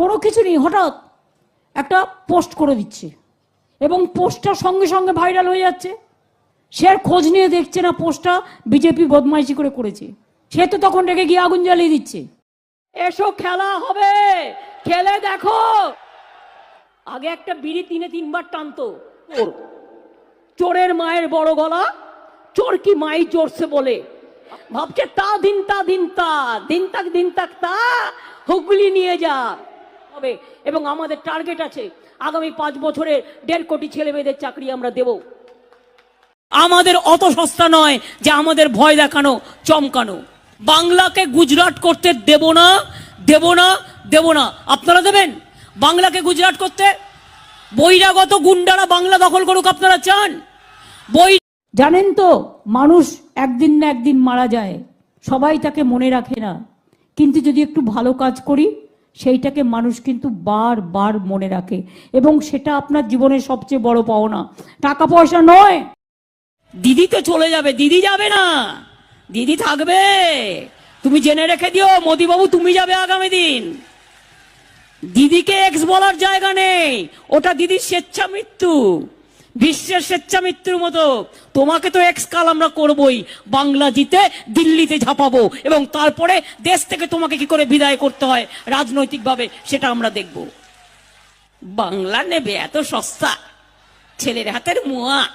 কোনো কিছু নেই, হঠাৎ একটা পোস্ট করে দিচ্ছে। এবং পোস্টটা সঙ্গে সঙ্গে ভাইরাল হয়ে যাচ্ছে। সে আর খোঁজ নিয়ে দেখছে না পোস্টটা বিজেপি বদমাইশি করে করেছে। সে তো তখন রেগে গিয়ে আগুন জ্বালিয়ে দিচ্ছে। এসো, খেলা হবে! খেলে দেখো! আগে একটা বিড়ি তিনে তিনবার টানতো। চোর চোরের মায়ের বড় গলা, চোর কি মাই চড়ছে বলে। ভাবছে, তা দিন তা দিন তা দিন তাক দিন তাক, তা হুগলি নিয়ে যা। হবে। এবং আমাদের টার্গেট আছে, আগামী পাঁচ বছরে দেড় কোটি ছেলে মেয়েদের চাকরি আমরা দেব। আমাদের অত সস্তা নয় যে আমাদের ভয় দেখানো, চমকানো। বাংলাকে গুজরাট করতে দেব না দেব না দেব না। আপনারা দেবেন? বাংলাকে গুজরাট করতে? বহিরাগত গুন্ডারা বাংলা দখল করুক, আপনারা চান? বই জানেন তো, মানুষ একদিন না একদিন মারা যায়। সবাই তাকে মনে রাখে না। কিন্তু যদি একটু ভালো কাজ করি সেইটাকে মানুষ কিন্তু বারবার মনে রাখে। এবং সেটা আপনার জীবনের সবচেয়ে বড় পাওনা। টাকা পয়সা নয়। দিদি তো চলে যাবে, দিদি যাবে না। দিদি থাকবে। তুমি জেনে রেখে দিও, মোদিবাবু, তুমি যাবে আগামী দিন। দিদিকে এক্স বলার জায়গা নেই। ওটা দিদির স্বেচ্ছা মৃত্যু বিশ্বের স্বেচ্ছা মৃত্যুর মতো। তোমাকে তো এক্স কাল আমরা করবই। বাংলা জিতে দিল্লিতে ঝাঁপাবো এবং তারপরে দেশ থেকে তোমাকে কি করে বিদায় করতে হয়? রাজনৈতিকভাবে সেটা আমরা দেখব। বাংলা নেবে এত সস্তা। ছেলের হাতের মুয়া।